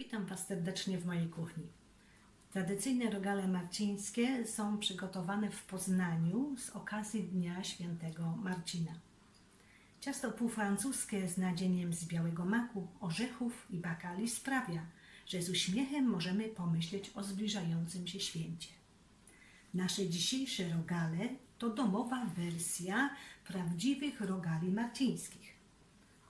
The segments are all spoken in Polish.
Witam Was serdecznie w mojej kuchni. Tradycyjne rogale marcińskie są przygotowane w Poznaniu z okazji Dnia Świętego Marcina. Ciasto półfrancuskie z nadzieniem z białego maku, orzechów i bakali sprawia, że z uśmiechem możemy pomyśleć o zbliżającym się święcie. Nasze dzisiejsze rogale to domowa wersja prawdziwych rogali marcińskich.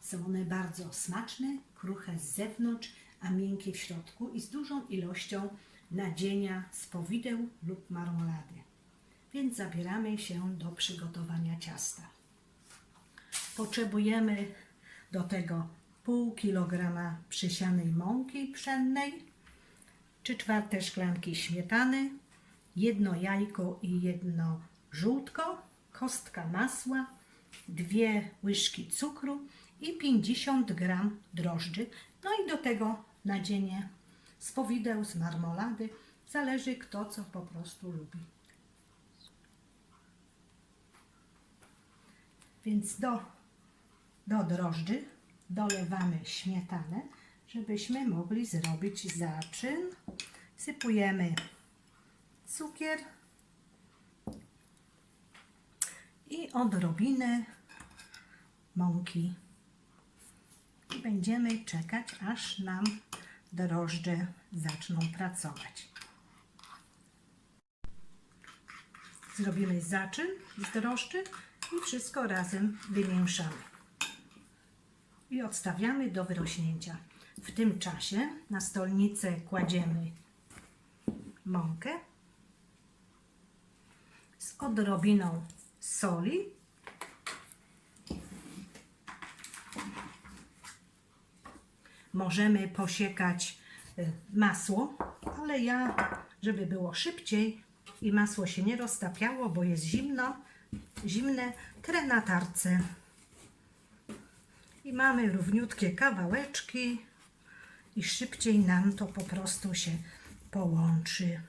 Są one bardzo smaczne, kruche z zewnątrz, a miękkie w środku i z dużą ilością nadzienia z powideł lub marmolady. Więc zabieramy się do przygotowania ciasta. Potrzebujemy do tego pół kilograma przysianej mąki pszennej, trzy czwarte szklanki śmietany, jedno jajko i jedno żółtko, kostka masła, dwie łyżki cukru i 50 gram drożdży. No i do tego nadzienie z powideł, z marmolady. Zależy kto co po prostu lubi. Więc do, do drożdży dolewamy śmietanę, żebyśmy mogli zrobić zaczyn. Sypujemy cukier i odrobinę mąki. Będziemy czekać, aż nam drożdże zaczną pracować. Zrobimy zaczyn z drożdży i wszystko razem wymieszamy. I odstawiamy do wyrośnięcia. W tym czasie na stolnicę kładziemy mąkę z odrobiną soli możemy posiekać y, masło, ale ja, żeby było szybciej i masło się nie roztapiało, bo jest zimno, zimne, trę na tarce. I mamy równiutkie kawałeczki i szybciej nam to po prostu się połączy.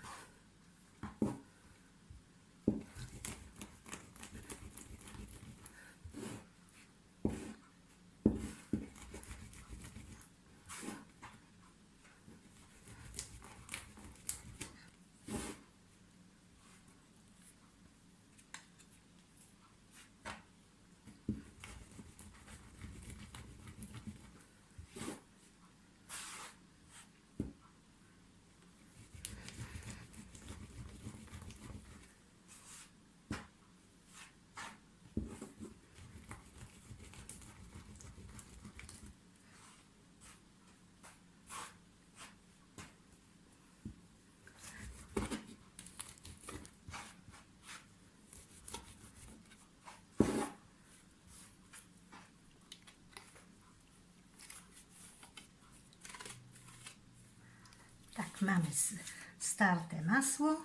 Tak, mamy starte masło.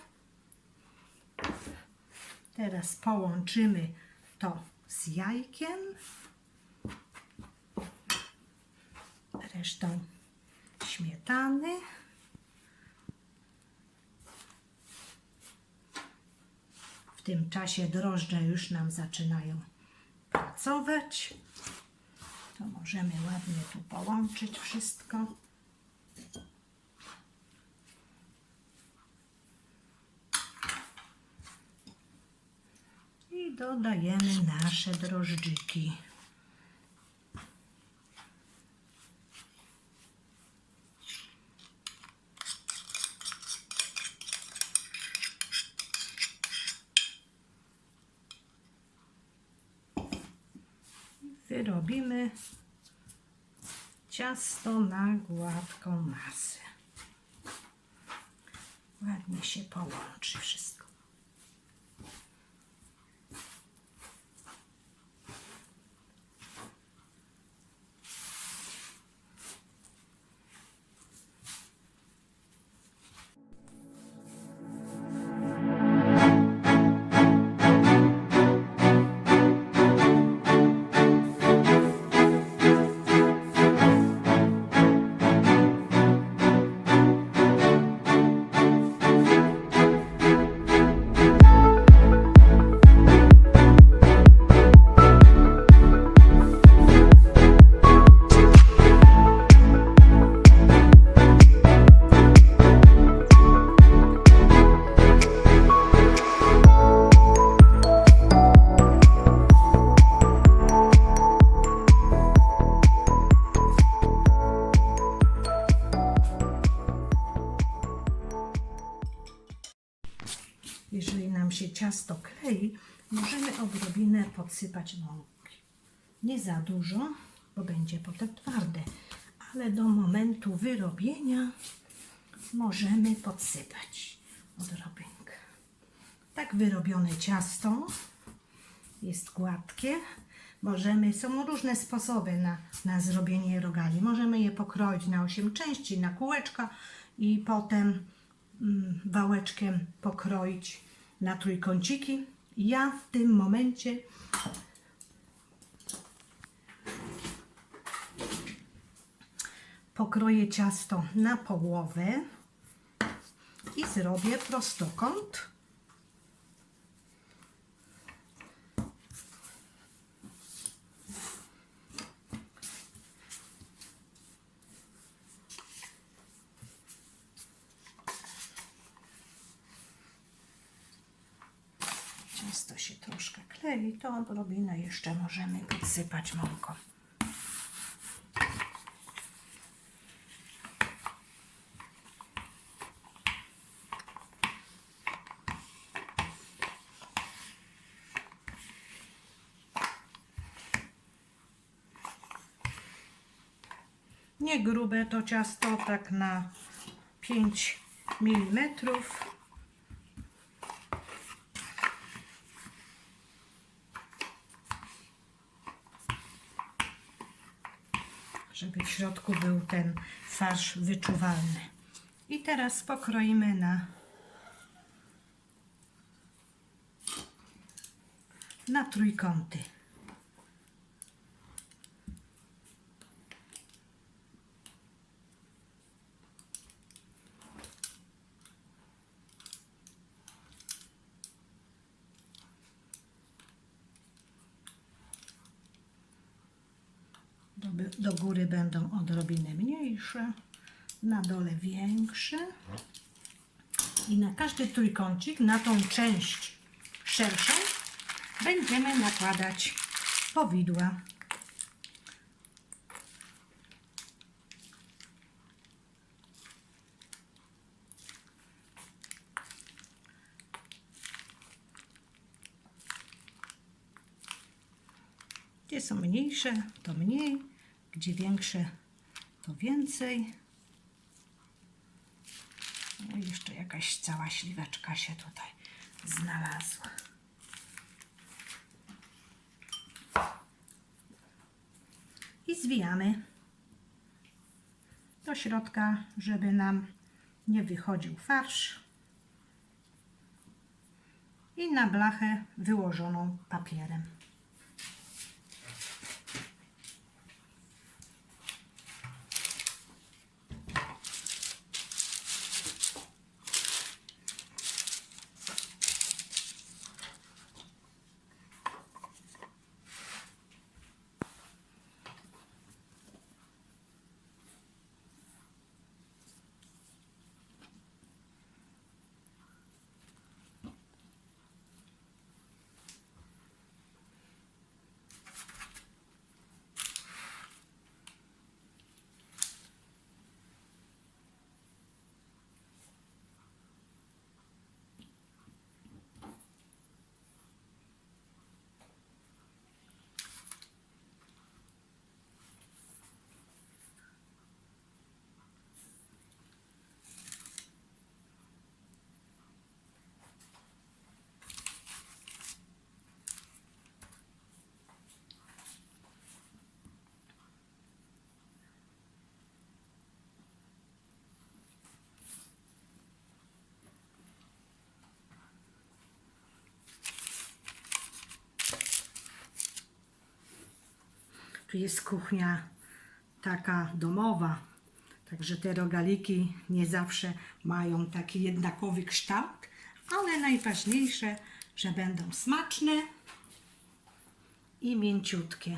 Teraz połączymy to z jajkiem. Resztą śmietany. W tym czasie drożdże już nam zaczynają pracować. To możemy ładnie tu połączyć wszystko. I dodajemy nasze drożdżyki. Wyrobimy ciasto na gładką masę. Ładnie się połączy wszystko. Ciasto klei, możemy odrobinę podsypać mąki. Nie za dużo, bo będzie potem twarde, ale do momentu wyrobienia możemy podsypać odrobinkę. Tak wyrobione ciasto jest gładkie. Możemy, są różne sposoby na, na zrobienie rogali. Możemy je pokroić na 8 części, na kółeczka i potem mm, wałeczkiem pokroić na trójkąciki. Ja w tym momencie pokroję ciasto na połowę i zrobię prostokąt. Ciasto się troszkę klei, to odrobinę jeszcze możemy podsypać mąką. Nie grube to ciasto, tak na 5 mm. Żeby w środku był ten farsz wyczuwalny. I teraz pokroimy na na trójkąty. Do, góry będą odrobinę mniejsze, na dole większe. I na każdy trójkącik, na tą część szerszą, będziemy nakładać powidła. Gdzie są mniejsze, to mniej, gdzie większe, to więcej. No i jeszcze jakaś cała śliweczka się tutaj znalazła. I zwijamy do środka, żeby nam nie wychodził farsz. I na blachę wyłożoną papierem. Tu jest kuchnia taka domowa, także te rogaliki nie zawsze mają taki jednakowy kształt, ale najważniejsze, że będą smaczne i mięciutkie.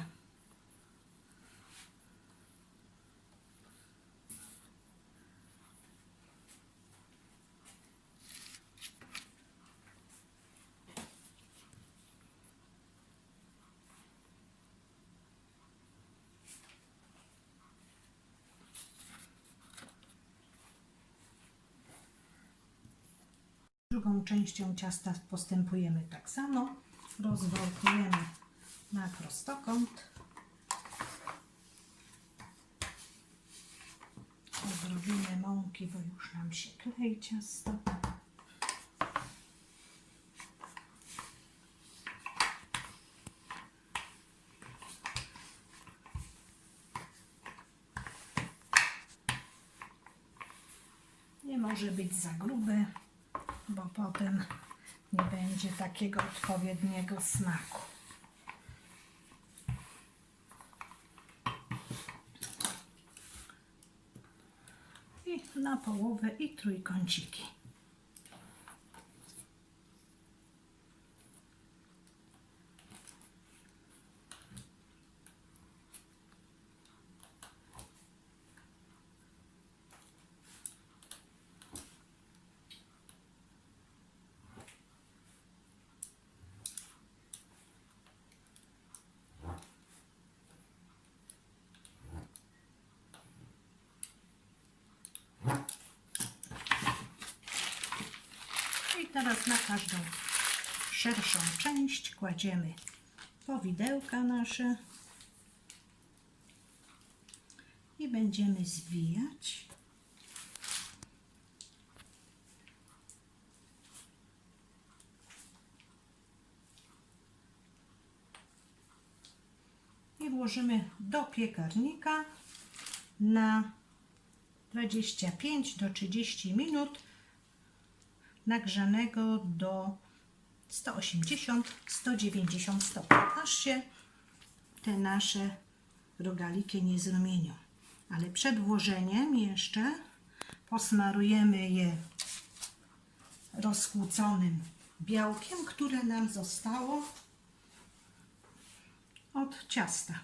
Częścią ciasta postępujemy tak samo. Rozwałkujemy na prostokąt. Odrobinę mąki, bo już nam się klei ciasto. Nie może być za grube, bo potem nie będzie takiego odpowiedniego smaku. I na połowę i trójkąciki. I teraz na każdą szerszą część kładziemy powidełka nasze i będziemy zwijać. I włożymy do piekarnika na 25 do 30 minut nagrzanego do 180-190 stopni, aż się te nasze rogaliki nie zrumienią. Ale przed włożeniem jeszcze posmarujemy je rozchłudzonym białkiem, które nam zostało od ciasta.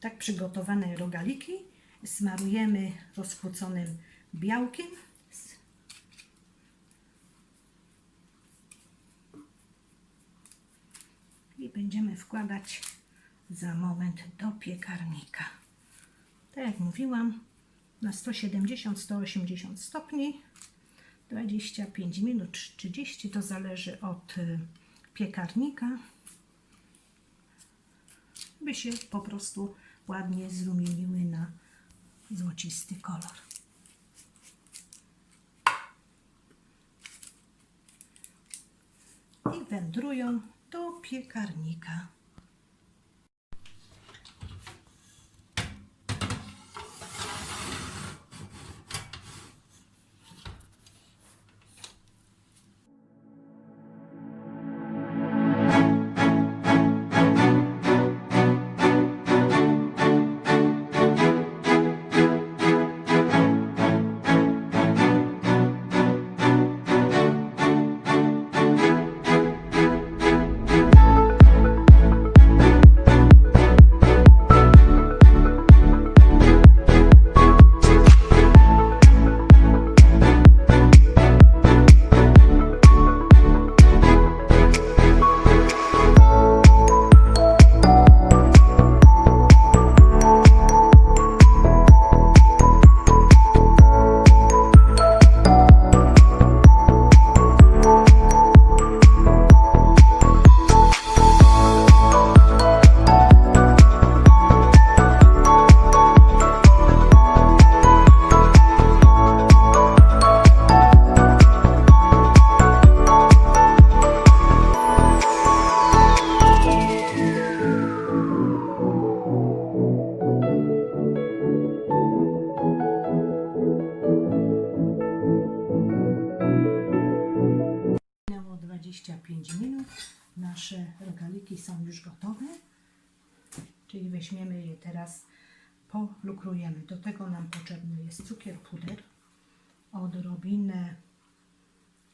Tak przygotowane rogaliki smarujemy rozchłoconym białkiem. I będziemy wkładać za moment do piekarnika. Tak jak mówiłam, na 170-180 stopni 25 minut 30 to zależy od y, piekarnika by się po prostu ładnie zrumieniły na złocisty kolor. I wędrują do piekarnika.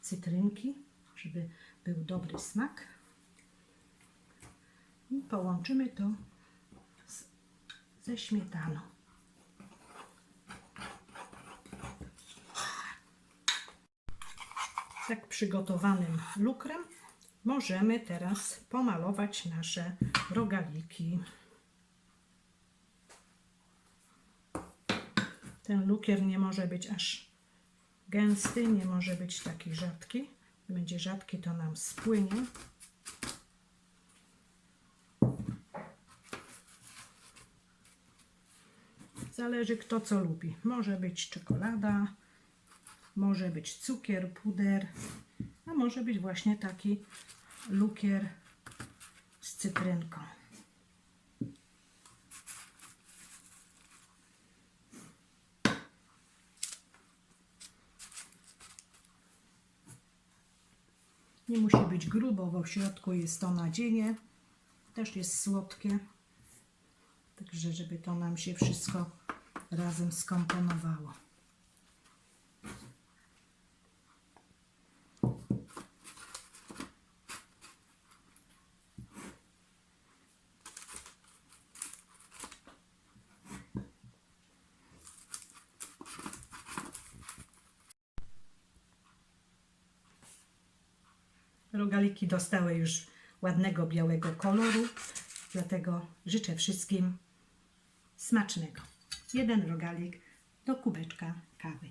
Cytrynki, żeby był dobry smak. I połączymy to z, ze śmietaną. Tak przygotowanym lukrem możemy teraz pomalować nasze rogaliki. Ten lukier nie może być aż gęsty, nie może być taki rzadki. Będzie rzadki, to nam spłynie. Zależy kto co lubi. Może być czekolada, może być cukier, puder, a może być właśnie taki lukier z cytrynką. Nie musi być grubo, bo w środku jest to nadzienie. Też jest słodkie. Także, żeby to nam się wszystko razem skomponowało. Rogaliki dostały już ładnego białego koloru, dlatego życzę wszystkim smacznego. Jeden rogalik do kubeczka kawy.